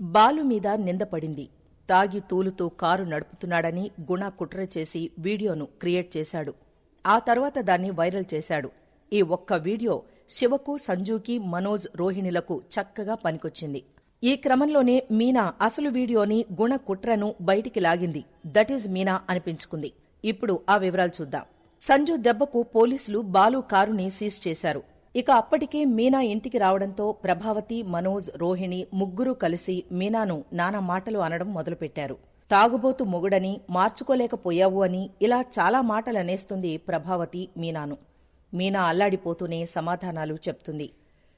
బాలు మీద నిందపడింది తాగి తూలుతూ కారు నడుపుతున్నాడని గుణ కుట్ర చేసి వీడియోను క్రియేట్ చేశాడు. ఆ తర్వాత దాన్ని వైరల్ చేశాడు. ఈ ఒక్క వీడియో శివకు సంజూకి మనోజ్ రోహిణిలకు చక్కగా పనికొచ్చింది. ఈ క్రమంలోనే మీనా అసలు వీడియోని గుణ కుట్రను బయటికి లాగింది. దట్ ఈజ్ మీనా అనిపించుకుంది. ఇప్పుడు ఆ వివరాలు చూద్దాం. సంజు దెబ్బకు పోలీసులు బాలు కారుని సీజ్ చేశారు. ఇక అప్పటికే మీనా ఇంటికి రావడంతో ప్రభావతి మనోజ్ రోహిణి ముగ్గురూ కలిసి మీనాను నానా మాటలు అనడం మొదలుపెట్టారు. తాగుబోతు మొగుడని మార్చుకోలేకపోయావు అని ఇలా చాలా మాటలనేస్తుంది ప్రభావతి మీనాను. మీనా అల్లాడిపోతూనే సమాధానాలు చెప్తుంది.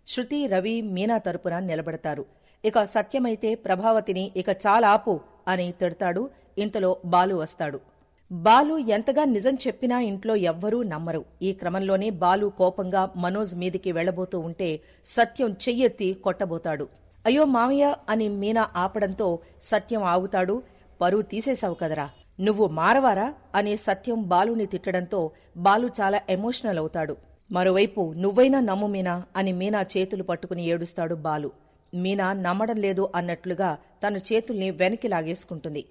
శృతి రవి మీనా తరపున నిలబడతారు. ఇక సత్యమైతే ప్రభావతిని ఇక చాలాపు అని తిడతాడు. ఇంతలో బాలు వస్తాడు. బాలు ఎంతగా నిజం చెప్పినా ఇంట్లో ఎవ్వరూ నమ్మరు. ఈ క్రమంలోనే బాలు కోపంగా మనోజ్ మీదికి వెళ్ళబోతూ ఉంటే సత్యం చెయ్యెత్తి కొట్టబోతాడు. అయ్యో మామయ్య అని మీనా ఆపడంతో సత్యం ఆగుతాడు. పరువు తీసేశావు కదరా. నువ్వు మారవారా? అనే సత్యం బాలుని తిట్టడంతో బాలు చాలా ఎమోషనల్ అవుతాడు. మరోవైపు నువ్వైనా నమ్ము మీనా అని మీనా చేతులు పట్టుకుని ఏడుస్తాడు బాలు. మీనా నమ్మడం లేదు అన్నట్లుగా తన చేతుల్ని వెనక్కి లాగేసుకుంటుంది.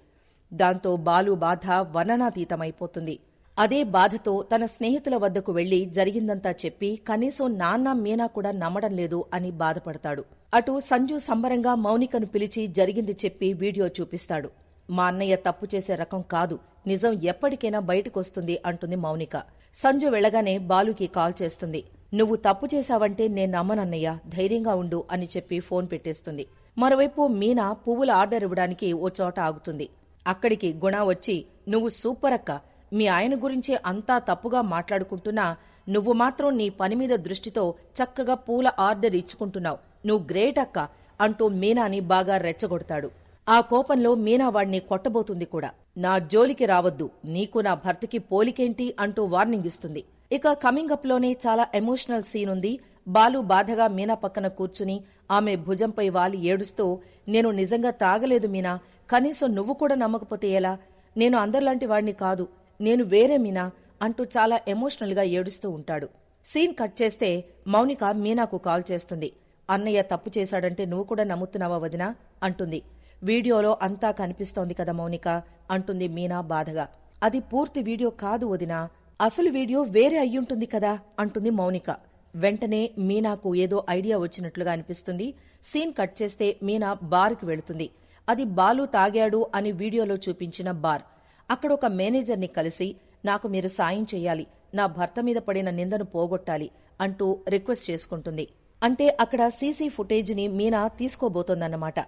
దాంతో బాలు బాధ వర్ణనాతీతమైపోతుంది అదే బాధతో తన స్నేహితుల వద్దకు వెళ్ళి జరిగిందంతా చెప్పి కనీసం నాన్న మీనా కూడా నమ్మడం లేదు అని బాధపడతాడు. అటు సంజు సంబరంగా మౌనికను పిలిచి జరిగింది చెప్పి వీడియో చూపిస్తాడు. మా అన్నయ్య తప్పు చేసే రకం కాదు నిజం ఎప్పటికైనా బయటకొస్తుంది అంటుంది మౌనిక. సంజు వెళ్ళగానే బాలుకి కాల్ చేస్తుంది. నువ్వు తప్పు చేశావంటే నేను నమ్మనన్నయ్య ధైర్యంగా ఉండు అని చెప్పి ఫోన్ పెట్టేస్తుంది. మరోవైపు మీనా పువ్వుల ఆర్డర్ ఇవ్వడానికి ఓ చోట ఆగుతుంది. అక్కడికి గుణ వచ్చి నువ్వు సూపర్ అక్క మీ ఆయన గురించి అంతా తప్పుగా మాట్లాడుకుంటున్నా. నువ్వు మాత్రం నీ పని మీద దృష్టితో చక్కగా పూల ఆర్డర్ ఇచ్చుకుంటున్నావు. నువ్వు గ్రేట్ అక్క అంటూ మీనాని బాగా రెచ్చగొడతాడు. ఆ కోపంలో మీనా వాణ్ణి కొట్టబోతుంది కూడా. నా జోలికి రావద్దు. నీకు నా భర్తకి పోలికేంటి? అంటూ వార్నింగ్ ఇస్తుంది. ఇక కమింగ్ అప్లోనే చాలా ఎమోషనల్ సీన్ ఉంది. బాలు బాధగా మీనా పక్కన కూర్చుని ఆమె భుజంపై వాలి ఏడుస్తూ నేను నిజంగా తాగలేదు మీనా. కనీసం నువ్వు కూడా నమ్మకపోతే ఎలా? నేను అందరిలాంటి వాడిని కాదు. నేను వేరే మీనా? అంటూ చాలా ఎమోషనల్గా ఏడుస్తూ ఉంటాడు. సీన్ కట్ చేస్తే మౌనిక మీనాకు కాల్ చేస్తుంది. అన్నయ్య తప్పు చేశాడంటే నువ్వు కూడా నమ్ముతున్నావా వదినా? అంటుంది. వీడియోలో అంతా కనిపిస్తోంది కదా మౌనిక? అంటుంది మీనా బాధగా. అది పూర్తి వీడియో కాదు వదినా. అసలు వీడియో వేరే అయ్యుంటుంది కదా? అంటుంది మౌనిక. వెంటనే మీనాకు ఏదో ఐడియా వచ్చినట్లుగా అనిపిస్తుంది. సీన్ కట్ చేస్తే మీనా బార్కి వెళుతుంది. అది బాలు తాగాడు అని వీడియోలో చూపించిన బార్. అక్కడ ఒక మేనేజర్ని కలిసి నాకు మీరు సాయం చేయాలి నా భర్త మీద పడిన నిందను పోగొట్టాలి అంటూ రిక్వెస్ట్ చేసుకుంటుంది. అంటే అక్కడ సీసీ ఫుటేజ్ని మీనా తీసుకోబోతోందన్నమాట.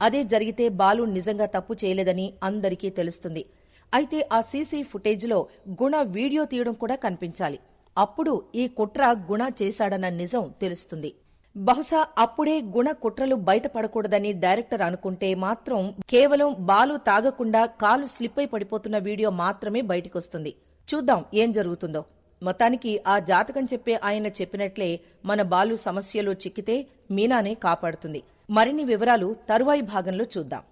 అదే జరిగితే బాలు నిజంగా తప్పు చేయలేదని అందరికీ తెలుస్తుంది. అయితే ఆ సీసీ ఫుటేజ్లో గుణ వీడియో తీయడం కూడా కనిపించాలి. అప్పుడు ఈ కుట్ర గుణ చేశాడన్న నిజం తెలుస్తుంది. బహుశా అప్పుడే గుణ కుట్రలు బయటపడకూడదని డైరెక్టర్ అనుకుంటే మాత్రం కేవలం బాలు తాగకుండా కాలు స్లిప్ అయి పడిపోతున్న వీడియో మాత్రమే బయటికొస్తుంది. చూద్దాం ఏం జరుగుతుందో. మొత్తానికి ఆ జాతకం చెప్పే ఆయన చెప్పినట్లే మన బాలు సమస్యలో చిక్కితే మీనానే కాపాడుతుంది. మరిన్ని వివరాలు తరువాయి భాగంలో చూద్దాం.